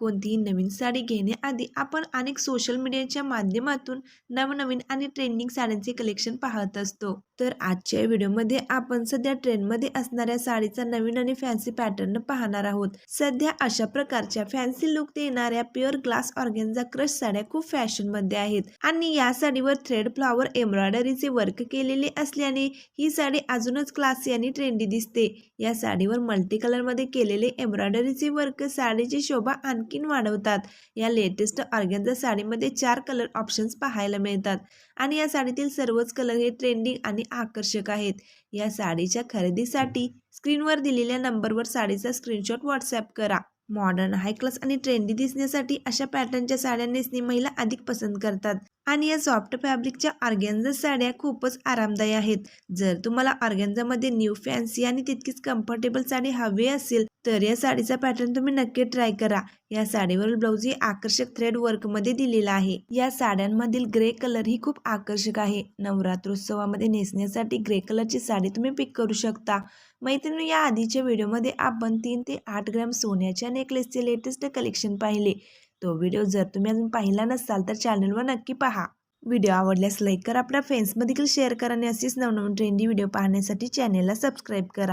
कोणतीही नवीन साडी घेण्याआधी आपण अनेक सोशल मीडियाच्या माध्यमातून नवनवीन आणि ट्रेंडिंग साड्यांचे कलेक्शन पाहत असतो. तर आजच्या व्हिडिओमध्ये आपण सध्या ट्रेंडमध्ये असणाऱ्या साडीचा नवीन आणि फॅन्सी पॅटर्न पाहणार आहोत. सध्या अशा प्रकारच्या फॅन्सी लुक देणाऱ्या प्युअर ग्लास ऑर्गेन्झा क्रश साड्या खूप फॅशनमध्ये आहेत. आणि या साडीवर थ्रेड फ्लॉवर एम्ब्रॉयडरीचे वर्क केलेले असल्याने ही साडी अजूनच क्लासी आणि ट्रेंडी दिसते. या साडीवर मल्टी कलरमध्ये केलेले एम्ब्रॉयडरीचे वर्क साडीची शोभा आणखीन वाढवतात. या लेटेस्ट ऑर्गेन्झा साडीमध्ये चार कलर ऑप्शन्स पाहायला मिळतात आणि या साडीतील सर्वच कलर हे ट्रेंडिंग आणि आकर्षक आहेत. या साडीच्या खरेदीसाठी स्क्रीनवर दिलेल्या नंबरवर साडीचा स्क्रीनशॉट व्हॉट्सअप करा. मॉडर्न हाय क्लास आणि ट्रेंडी दिसण्यासाठी अशा पॅटर्नच्या साड्या नेसणी महिला अधिक पसंत करतात. आणि या सॉफ्ट फॅब्रिकच्या ऑर्गॅन्झा साड्या खूपच आरामदायी आहेत. जर तुम्हाला ऑर्गॅन्झामध्ये न्यू फॅन्सी आणि तितकीच कम्फर्टेबल साडी हवी असेल तर या साडीचा पॅटर्न तुम्ही नक्की ट्राय करा. या साडीवरील ब्लाऊज ही आकर्षक थ्रेड वर्कमध्ये दिलेला आहे. या साड्यांमधील ग्रे कलर ही खूप आकर्षक आहे. नवरात्रोत्सवामध्ये नेसण्यासाठी ग्रे कलरची साडी तुम्ही पिक करू शकता. मैत्रिणी या आधीच्या व्हिडिओमध्ये आपण तीन ते आठ ग्रॅम सोन्याच्या नेकलेसचे लेटेस्ट कलेक्शन पाहिले. तो व्हिडिओ जर तुम्ही अजून पाहिला नसाल तर चॅनलवर नक्की पहा. व्हिडिओ आवडल्यास लाईक करा. आपल्या फ्रेंड्समध्ये देखील शेअर करा आणि असेच नवनवीन ट्रेंडी व्हिडिओ पाहण्यासाठी चॅनलला सबस्क्राईब करा.